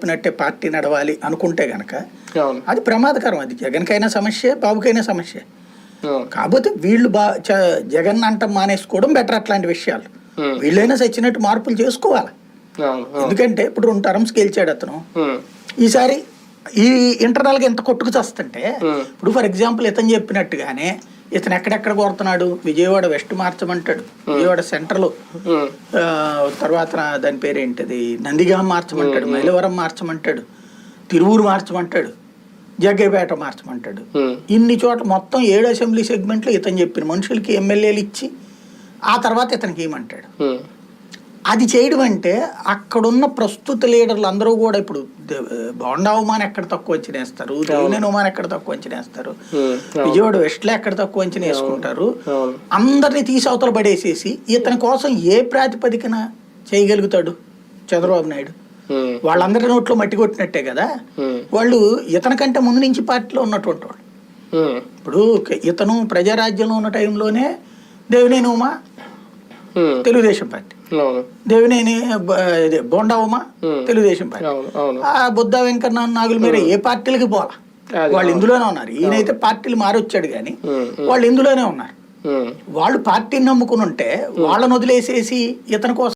చెప్పినట్టే పార్టీ నడవాలి అనుకుంటే గనక అది ప్రమాదకరం. అది జగన్కైనా సమస్య బాబుకైనా సమస్య. కాకపోతే వీళ్ళు బా జగన్ అంటం మానేసుకోవడం బెటర్ అట్లాంటి విషయాలు. వీళ్ళైనా సచ్చినట్టు మార్పులు చేసుకోవాలి. ఎందుకంటే ఇప్పుడు రెండు టర్మ్స్ గెలిచాడు అతను. ఈసారి ఈ ఇంటర్నల్గా ఎంత కొట్టుకు చస్తుంటే. ఇప్పుడు ఫర్ ఎగ్జాంపుల్ ఇతను చెప్పినట్టుగానే ఇతను ఎక్కడెక్కడ కోరుతున్నాడు విజయవాడ వెస్ట్ మార్చమంటాడు. విజయవాడ సెంట్రల్. తర్వాత దాని పేరు ఏంటిది నందిగాం మార్చమంటాడు. మైలవరం మార్చమంటాడు. తిరువూరు మార్చమంటాడు. జగ్గేపేట మార్చమంటాడు. ఇన్ని చోట్ల మొత్తం ఏడు అసెంబ్లీ సెగ్మెంట్లో ఇతను చెప్పిన మనుషులకి ఎమ్మెల్యేలు ఇచ్చి ఆ తర్వాత ఇతనికి ఏమంటాడు? అది చేయడం అంటే అక్కడున్న ప్రస్తుత లీడర్లు అందరూ కూడా ఇప్పుడు బోండా ఉమాన్ ఎక్కడ తక్కువ అంచనా వేస్తారు దేవినేని ఉమాన్ ఎక్కడ తక్కువ అంచనా వేస్తారు ఉమ్, విజయవాడ వెస్ట్లో ఎక్కడ తక్కువ అంచనా వేసుకుంటారు అవును. అందరినీ తీసి అవతల పడేసేసి ఇతని కోసం ఏ ప్రాతిపదికన చేయగలుగుతాడు చంద్రబాబు నాయుడు? వాళ్ళందరి నోట్లో మట్టి కొట్టినట్టే కదా? వాళ్ళు ఇతనికంటే ముందు నుంచి పార్టీలో ఉన్నటువంటి వాళ్ళు. ఇప్పుడు ఇతను ప్రజారాజ్యంలో ఉన్న టైంలోనే Devineni Uma, Telugu Desam party. Devineni Bonda Uma Hmm. Telugu Desam party. ఆ బుద్ధ వెంకన్న నాగుల మీద ఏ పార్టీలకి పోలా అది వాళ్ళు ఇందులోనే ఉన్నారు. ఈయనైతే పార్టీలు మారొచ్చాడు కానీ వాళ్ళు ఇందులోనే ఉన్నారు. వాళ్ళు పార్టీని నమ్ముకుని ఉంటే వాళ్ళని వదిలేసేసి ఇతని కోసం